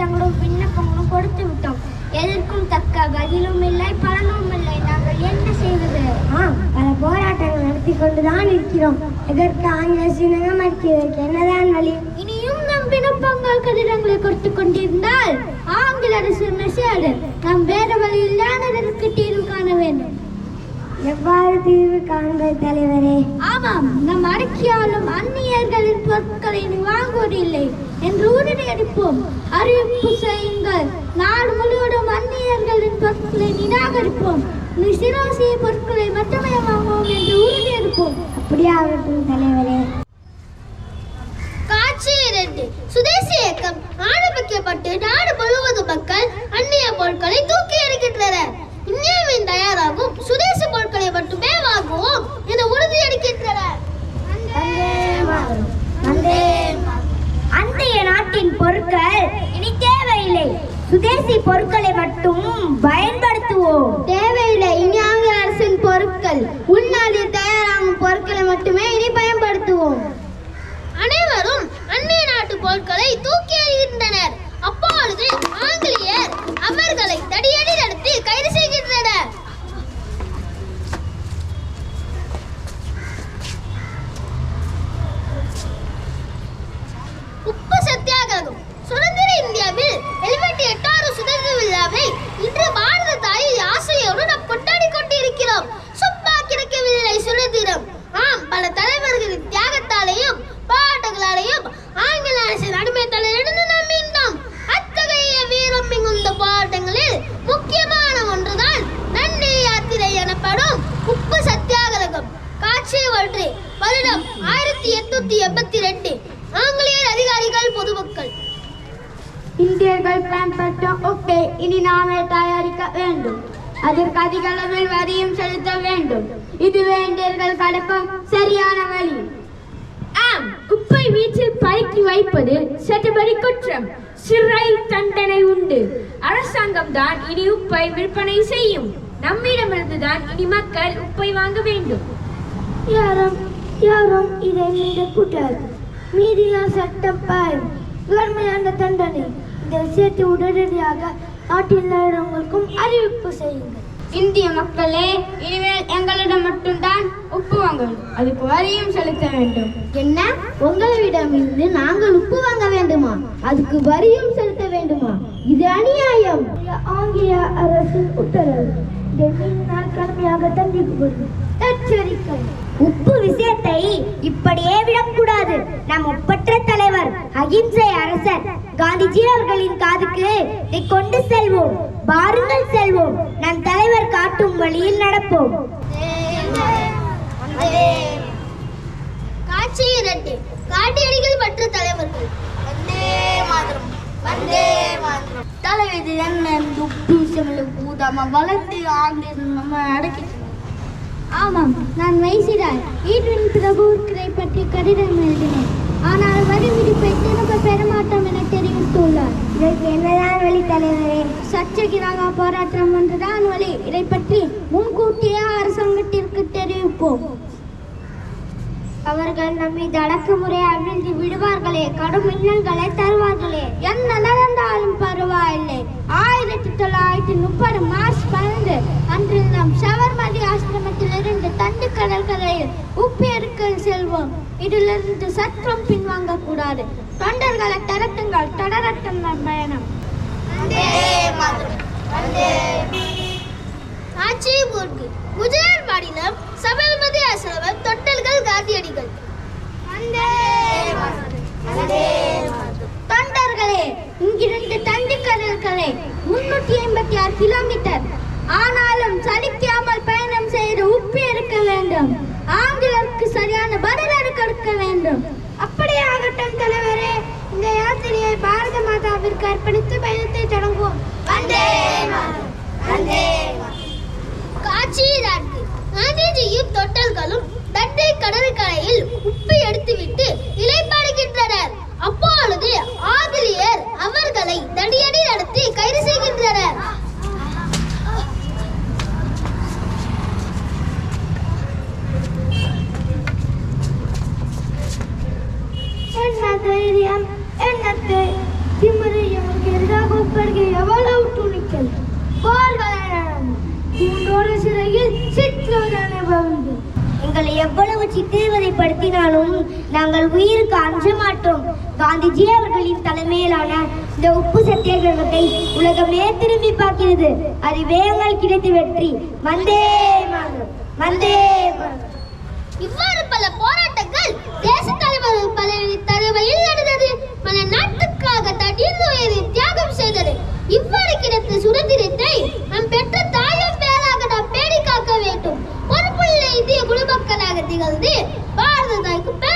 தங்களோட விண்ணப்பங்களும் கொடுத்து விட்டோம் எதற்கும் தக்க பதிலும் இல்லை பலனும் இல்லை. நாங்கள் என்ன செய்வது? ஆ பல போராட்டங்கள் நடத்தி கொண்டுதான் இருக்கிறோம். இதற்கு ஆங்கில சின்னம் அடிக்கிறதுக்கு என்னதான் வழி? இனியும் நம் விண்ணப்பங்கள் கடிதங்களை கொடுத்து கொண்டிருந்தால் ஆங்கில அரசு மெசேடு நாம் வேற வழி இல்லாததற்கு தீர்வு காண வேண்டும். எவ்வாறு தீர்வு காண்பது தலைவரே? ஆமாம் நம் அடக்கியாலும் அந்நியர்களின் பொருட்களை வாங்குவதில்லை என்று உறுதியளிப்போம் அறிவிப்பு செய்யுங்கள். நாடு முழுவதும் அந்நியர்களின் பொருட்களை நிராகரிப்போம். சிரோசிய பொருட்களை மட்டுமே வாங்குவோம் என்று உறுதியளிப்போம் அப்படியே ஆகட்டும் தலைவரே காட்சி இரண்டு சுதேசி இயக்கம் ஆரம்பிக்கப்பட்டு நாடு முழுவதும் மக்கள் அந்நிய பொருட்களை தூக்கி எறிகின்றனர் இந்தியாவின் தயாராகும் சுதேசி பொருட்களை மட்டுமே வாங்குவோம் என உறுதியளிக்கின்றனர் வந்தே மாதரம். வந்தே மாதரம். அந்நிய பொருட்கள் இனி தேவையில்லை. சுதேசி பொருட்களை மட்டும் பயன்படுத்துவோம். தேவையில்லை. இனி ஆங்கில அரசின் பொருட்கள். உள்நாட்டில் தயாராகும் பொருட்களை மட்டுமே இனி பயன்படுத்துவோம். அனைவரும் அந்நிய நாட்டு பொருட்களை தூக்கி எண்பத்தி ரெண்டு ஆங்கிலேயர் அதிகாரிகள் பொதுமக்கள். இந்தியர்கள் பயன்பட்ட உப்பை இனி நாமே தயாரிக்க வேண்டும். அதற்கு அதிக அளவில் வரியும் செலுத்த வேண்டும். இதுவே இந்தியர்கள் கடக்கும் சரியான வழி. ஆம் உப்பை வீட்டில் பதுக்கி வைப்பது சட்டப்படி குற்றம். சிறை தண்டனை உண்டு. அரசாங்கம் தான் இனி உப்பை விற்பனை செய்யும். நம்மிடமிருந்து தான் இனி மக்கள் உப்பை வாங்க வேண்டும். யாரும் யாரும் இதை மீறக்கூடாது மீறினால் சட்டம் பாயும் கடுமையான தண்டனை. இந்த விஷயத்தை உடனடியாக நாட்டில் உள்ளவர்களுக்கும் அறிவிப்பு செய்யுங்கள். இந்திய மக்களே இனிமேல் எங்களிடம் மட்டும்தான் உப்பு வாங்க வேண்டும் அதுக்கு வரியும் செலுத்த வேண்டும். என்ன? உங்களிடமிருந்து நாங்கள் உப்பு வாங்க வேண்டுமா? அதுக்கு வரியும் செலுத்த வேண்டுமா? இது அநியாயம். ஆங்கில அரசின் உத்தரவு. கடுமையாக தண்டிக்கப்படும் எச்சரிக்கை. உப்பு விஷயத்தை இப்படியே விடக்கூடாது. நம் ஒப்பற்ற தலைவர் அகிம்சை அரசர் காந்திஜி அவர்களின் காதுக்கு இதை கொண்டு செல்வோம். பாருங்கள் செல்வோம். நம் தலைவர் காட்டும் வழியில் நடப்போம். காட்சி இரண்டு. காட்டியடிகள் மற்ற தலைவர்கள். வந்தே வந்தே தலைவர் என்ன பூதாம வளர்ந்து ஆண்டு நம்ம அடக்கிட்டு ஆமாம் நான் வைசிராய் ஈட்வின் பிரபுக்களை பற்றி கடிதம் எழுதினேன். ஆனால் வரி விதிப்பை திரும்ப பெறமாட்டோம் என தெரிவித்துள்ளார். இதற்கு என்னதான் வழி தலைவரே? சர்ச்சைக்காக போராட்டம் ஒன்றுதான் வழி. இதை பற்றி முன்கூட்டியே அரசாங்கத்திற்கு தெரிவிப்போம். அவர்கள் நம்மை அடக்குமுறை அவிழ்ந்து விடுவார்களே கடும் மின்னல்களை தருவார்களே. என்ன நடந்தாலும் பரவாயில்லை. ஆயிரத்தி தொள்ளாயிரத்தி முப்பது மார்ச் பன்னெண்டு அன்று நாம் சபர்மதி ஆசிரமத்திலிருந்து தண்டு கடற்கரையில் உப்பு எடுக்க செல்வோம். இதிலிருந்து சற்றும் பின்வாங்க கூடாது தொண்டர்களை திரட்டுங்கள். தொடரட்டும் பயணம் குஜராத் மாநிலம் சபர்மதி ஆசிரமம் தொண்டர்கள் காந்தியடிகள். தொண்டர்களே இங்கிருந்து தண்டிக்கடற்கரை முன்னூற்றி ஐம்பத்தி ஆறு கிலோமீட்டர். ஆனாலும் சலிக்காமல் பயணம் செய்து உப்பி எடுக்க வேண்டும் ஆங்கிலருக்கு சரியான பதிலடி கொடுக்க வேண்டும். அப்படியே ஆகட்டும் தலைவரே இந்த யாத்திரையை பாரத மாதாவிற்கு அர்ப்பணித்து பயணத்தை தொடங்குவோம். வந்தே வந்தே காட்சி காந்திஜியும் தொட்டல்களும் தட்டை கடற்கரையில் சிறையில் எங்களை எவ்வளவு சித்திரவதைப்படுத்தினாலும் நாங்கள் உயிருக்கு அஞ்ச மாட்டோம். காந்திஜி அவர்களின் தலைமையிலான இந்த உப்பு சத்தியாகிரகத்தை உலகமே திரும்பி பார்க்கிறது. அது வேகங்கள் கிடைத்து வெற்றி. வந்தே வந்தே இவ்வாறு பல போராட்டங்கள் தேச தலைவர்கள் பல Sandy, para daí com o pé.